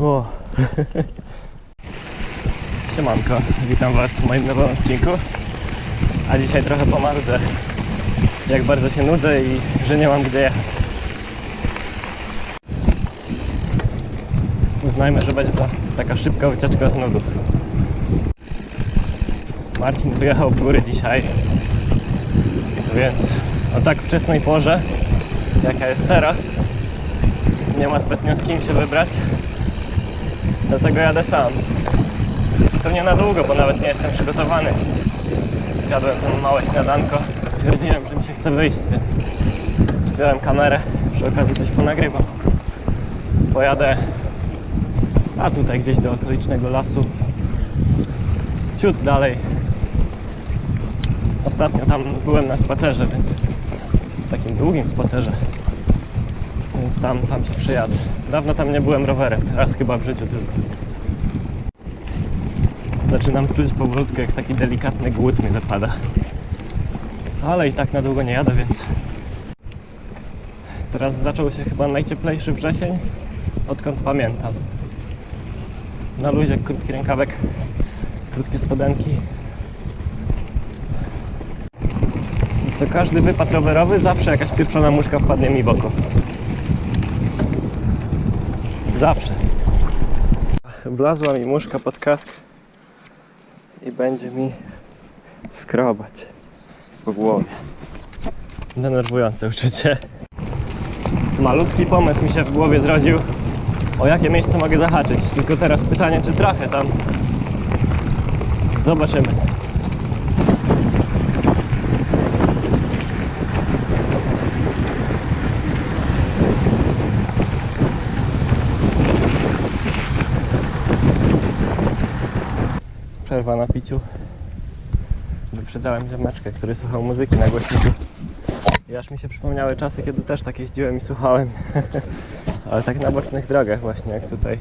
O. Siemanko, witam Was w moim nowym odcinku. A dzisiaj trochę pomarudzę, jak bardzo się nudzę i że nie mam gdzie jechać. Uznajmy, że będzie to taka szybka wycieczka z nudów. Marcin wyjechał w góry dzisiaj, więc o tak wczesnej porze, jaka jest teraz, nie ma zbytnio z kim się wybrać. Dlatego jadę sam. To nie na długo, bo nawet nie jestem przygotowany. Zjadłem tam małe śniadanko. Stwierdziłem, że mi się chce wyjść, więc wziąłem kamerę. Przy okazji coś ponagrywam. Pojadę a tutaj gdzieś do okolicznego lasu. Ciut dalej. Ostatnio tam byłem na spacerze, więc takim długim spacerze. Więc tam, tam się przejadę. Dawno tam nie byłem rowerem, raz chyba w życiu tylko. Zaczynam czuć powolutku, jak taki delikatny głód mi wypada. Ale i tak na długo nie jadę, więc... Teraz zaczął się chyba najcieplejszy wrzesień, odkąd pamiętam. Na luzie krótki rękawek, krótkie spodenki. Co każdy wypad rowerowy, zawsze jakaś pieprzona muszka wpadnie mi w oko. Zawsze. Wlazła mi muszka pod kask i będzie mi skrobać po głowie. Denerwujące uczucie. Malutki pomysł mi się w głowie zrodził, o jakie miejsce mogę zahaczyć. Tylko teraz pytanie, czy trafię tam. Zobaczymy. Przerwa na piciu. Wyprzedzałem ziomeczkę, który słuchał muzyki na głośniku. I aż mi się przypomniały czasy, kiedy też tak jeździłem i słuchałem. Ale tak na bocznych drogach właśnie, jak tutaj.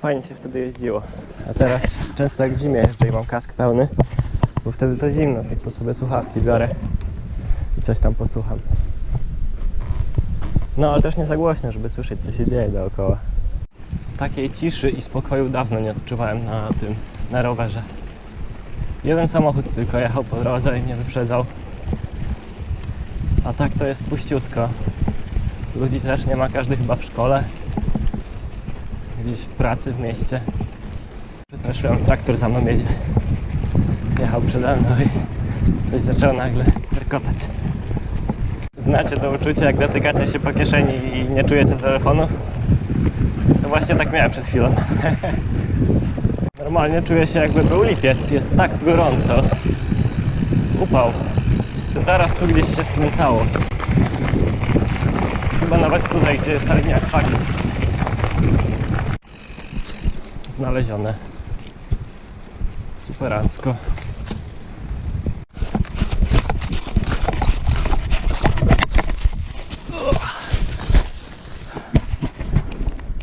Fajnie się wtedy jeździło. A teraz często jak w zimie jeżdżę i mam kask pełny, bo wtedy to zimno, tak to sobie słuchawki biorę i coś tam posłucham. No ale też nie za głośno, żeby słyszeć co się dzieje dookoła. Takiej ciszy i spokoju dawno nie odczuwałem na tym, na rowerze. Jeden samochód tylko jechał po drodze i mnie wyprzedzał. A tak to jest puściutko. Ludzi też nie ma, każdy chyba w szkole. Gdzieś w pracy, w mieście. Przestraszyłem, traktor za mną jedzie. Jechał przede mną i coś zaczęło nagle perkotać. Znacie to uczucie, jak dotykacie się po kieszeni i nie czujecie telefonu? To właśnie tak miałem przed chwilą. Normalnie czuję się jakby był lipiec, jest tak gorąco. Upał. Zaraz tu gdzieś się skręcało. Chyba nawet tutaj, gdzie jest ta linia krzaki. Znalezione. Superancko.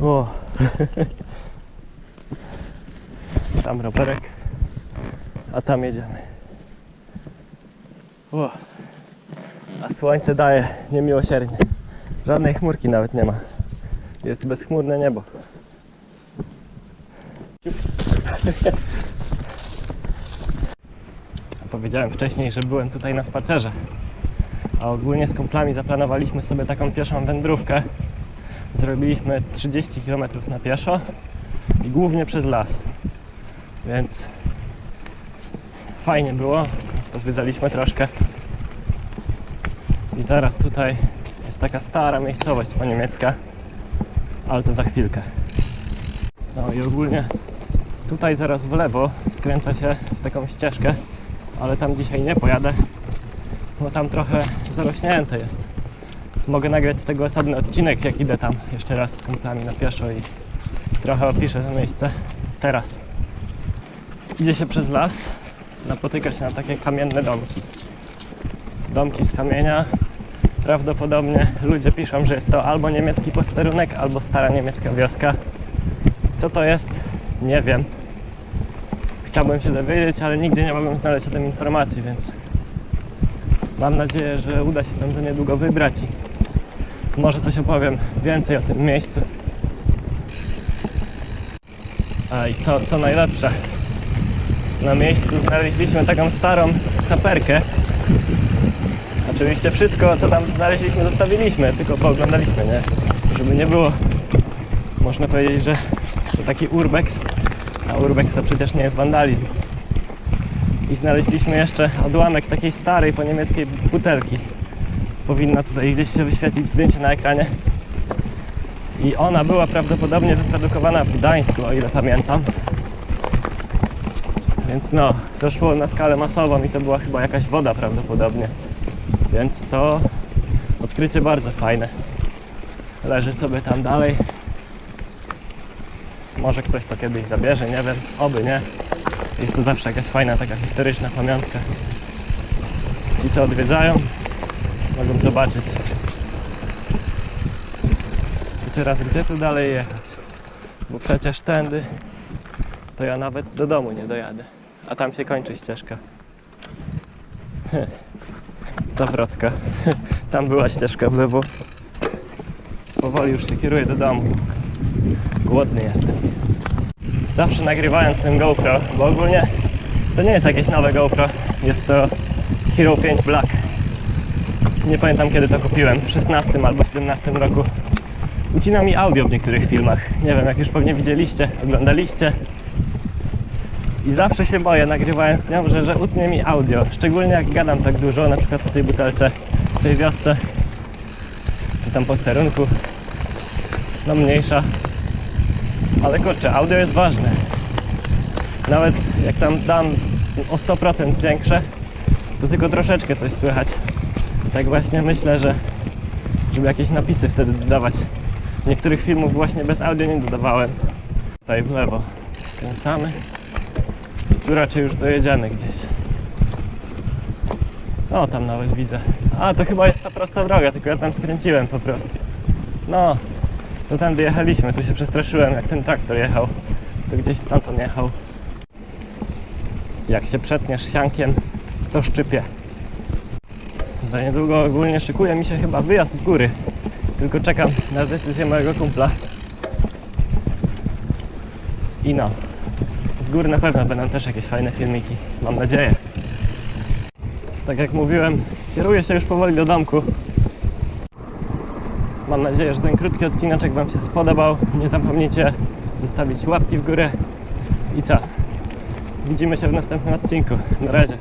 O. Tam rowerek, a tam jedziemy. O. A słońce daje niemiłosiernie. Żadnej chmurki nawet nie ma. Jest bezchmurne niebo. Powiedziałem wcześniej, że byłem tutaj na spacerze. A ogólnie z kumplami zaplanowaliśmy sobie taką pieszą wędrówkę. Zrobiliśmy 30 km na pieszo i głównie przez las. Więc fajnie było. Pozwiedzaliśmy troszkę. I zaraz tutaj jest taka stara miejscowość po niemiecka, ale to za chwilkę. No i ogólnie tutaj zaraz w lewo skręca się w taką ścieżkę, ale tam dzisiaj nie pojadę, bo tam trochę zarośnięte jest. Mogę nagrać z tego osobny odcinek, jak idę tam jeszcze raz z kumplami na pieszo i trochę opiszę to miejsce. Teraz idzie się przez las, napotyka się na takie kamienne domki. Domki z kamienia, Prawdopodobnie ludzie piszą, że jest to albo niemiecki posterunek, albo stara niemiecka wioska. Co to jest? Nie wiem. Chciałbym się dowiedzieć, ale nigdzie nie mogłem znaleźć o tym informacji, więc mam nadzieję, że uda się tam za niedługo wybrać i może coś opowiem więcej o tym miejscu. A i co, co najlepsze, na miejscu znaleźliśmy taką starą saperkę. Oczywiście wszystko, co tam znaleźliśmy, zostawiliśmy, tylko pooglądaliśmy, nie? Żeby nie było, można powiedzieć, że to taki urbex, a urbex to przecież nie jest wandalizm. I znaleźliśmy jeszcze odłamek takiej starej po niemieckiej butelki. Powinna tutaj gdzieś się wyświetlić zdjęcie na ekranie. I ona była prawdopodobnie wyprodukowana w Gdańsku, o ile pamiętam. Więc no, to szło na skalę masową i to była chyba jakaś woda prawdopodobnie. Więc to odkrycie bardzo fajne. Leży sobie tam dalej. Może ktoś to kiedyś zabierze, nie wiem, oby nie. Jest to zawsze jakaś fajna, taka historyczna pamiątka. Ci co odwiedzają, mogą zobaczyć. I teraz gdzie tu dalej jechać? Bo przecież tędy to ja nawet do domu nie dojadę. A tam się kończy ścieżka. Zawrotka. Tam była ścieżka w lewo. Powoli już się kieruję do domu. Głodny jestem. Zawsze nagrywając ten GoPro, bo ogólnie to nie jest jakieś nowe GoPro. Jest to Hero 5 Black. Nie pamiętam kiedy to kupiłem, w 16 albo 17 roku. Ucina mi audio w niektórych filmach. Nie wiem, jak już pewnie widzieliście, oglądaliście. I zawsze się boję, nagrywając nią, że, że utnie mi audio. Szczególnie jak gadam tak dużo, na przykład po tej butelce, w tej wiosce, czy tam posterunku. No mniejsza. Ale kurczę, audio jest ważne. Nawet jak tam dam o 100% większe, to tylko troszeczkę coś słychać. Tak właśnie myślę, że żeby jakieś napisy wtedy dodawać. Niektórych filmów właśnie bez audio nie dodawałem. Tutaj w lewo skręcamy. Tu raczej już dojedziemy gdzieś. O, tam nawet widzę. A, to chyba jest ta prosta droga, tylko ja tam skręciłem po prostu. No, to tędy jechaliśmy, tu się przestraszyłem, jak ten traktor jechał. To gdzieś stamtąd jechał. Jak się przetniesz siankiem, to szczypie. Za niedługo ogólnie szykuje mi się chyba wyjazd w góry. Tylko czekam na decyzję mojego kumpla. I no, góry na pewno będą też jakieś fajne filmiki. Mam nadzieję. Tak jak mówiłem, kieruję się już powoli do domku. Mam nadzieję, że ten krótki odcineczek Wam się spodobał. Nie zapomnijcie zostawić łapki w górę. I co? Widzimy się w następnym odcinku. Na razie.